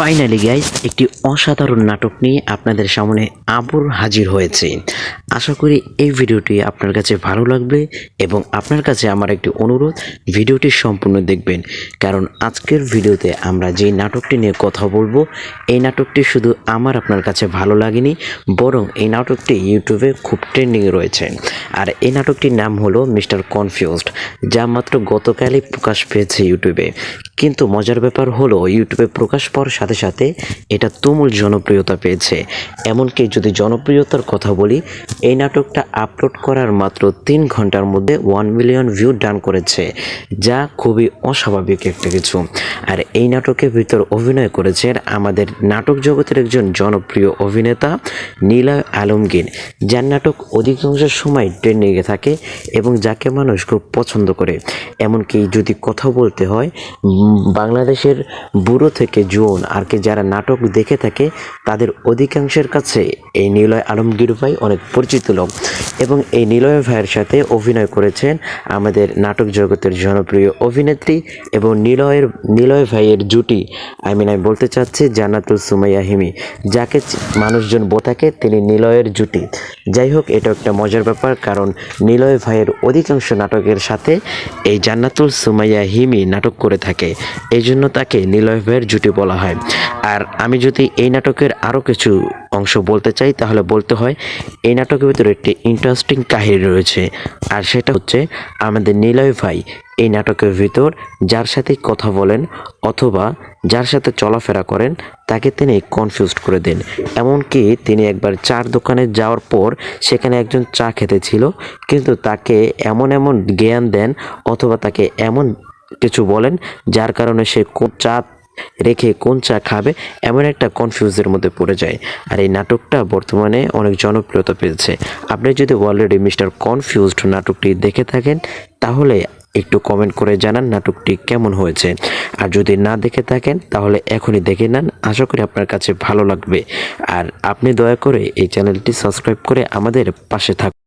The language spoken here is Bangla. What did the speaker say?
ফাইনালি গাইজ একটি অসাধারণ নাটক নিয়ে আপনাদের সামনে আবুর হাজির হয়েছে। আশা করি এই ভিডিওটি আপনার কাছে ভালো লাগবে এবং আপনার কাছে আমার একটি অনুরোধ, ভিডিওটি সম্পূর্ণ দেখবেন। কারণ আজকের ভিডিওতে আমরা যেই নাটকটি নিয়ে কথা বলব, এই নাটকটি শুধু আমার আপনার কাছে ভালো লাগেনি, বরং এই নাটকটি ইউটিউবে খুব ট্রেন্ডিংয়ে রয়েছে। আর এই নাটকটির নাম হলো মিস্টার কনফিউজড, যা মাত্র গতকালই প্রকাশ পেয়েছে ইউটিউবে। কিন্তু মজার ব্যাপার হলো, ইউটিউবে প্রকাশ পাওয়ার সাথে সাথে এটা তুমুল জনপ্রিয়তা পেয়েছে। এমনকি যদি জনপ্রিয়তার কথা বলি, এই নাটকটা আপলোড করার মাত্র তিন ঘণ্টার মধ্যে ওয়ান মিলিয়ন ভিউ ডান করেছে, যা খুবই অস্বাভাবিক একটা কিছু। আর এই নাটকের ভিতর অভিনয় করেছেন আমাদের নাটক জগতের একজন জনপ্রিয় অভিনেতা নীলয় আলমগীর, যার নাটক অধিকাংশ সময় ট্রেন্ডিংয়ে থাকে এবং যাকে মানুষ খুব পছন্দ করে। এমনকি যদি কথা বলতে হয় বাংলাদেশের বুড়ো থেকে জোন আর কি যারা নাটক দেখে থাকে, তাদের অধিকাংশের কাছে এই নিলয় আলমগীর ভাই অনেক পরিচিত লোক। এবং এই নিলয় ভাইয়ের সাথে অভিনয় করেছেন আমাদের নাটক জগতের জনপ্রিয় অভিনেত্রী এবং নিলয়ের, নিলয় ভাইয়ের জুটি। আই মিন আমি বলতে চাচ্ছি জান্নাতুল সুমাইয়া হিমি, যাকে মানুষজন বোথাকে তিনি নিলয়ের জুটি। যাই হোক, এটা একটা মজার ব্যাপার, কারণ নিলয় ভাইয়ের অধিকাংশ নাটকের সাথে এই জান্নাতুল সুমাইয়া হিমি নাটক করে থাকে। এই জন্য তাকে নিলয় ভাইয়ের জুটি বলা হয়। আর আমি যদি এই নাটকের আরও কিছু অংশ বলতে চাই, তাহলে বলতে হয়, এই নাটকের ভিতরে একটি ইন্টারেস্টিং কাহিনী রয়েছে। আর সেটা হচ্ছে, আমাদের নিলয় ভাই এই নাটকের ভিতর যার সাথে কথা বলেন অথবা যার সাথে চলাফেরা করেন, তাকে তিনি কনফিউজড করে দেন। এমনকি তিনি একবার চার দোকানে যাওয়ার পর সেখানে একজন চা খেতে ছিল, কিন্তু তাকে এমন এমন জ্ঞান দেন অথবা তাকে এমন কিছু বলেন, যার কারণে সে কোন চা রেখে কোন চা খাবে এমন একটা কনফিউজের মধ্যে পড়ে যায়। আর এই নাটকটা বর্তমানে অনেক জনপ্রিয়তা পেয়েছে। আপনি যদি অলরেডি মিস্টার কনফিউজড নাটকটি দেখে থাকেন, তাহলে একটু কমেন্ট করে জানান নাটকটি কেমন হয়েছে। আর যদি না দেখে থাকেন, তাহলে এখনই দেখে নেন। আশা করি আপনার কাছে ভালো লাগবে। আর আপনি দয়া করে এই চ্যানেলটি সাবস্ক্রাইব করে আমাদের পাশে থাকুন।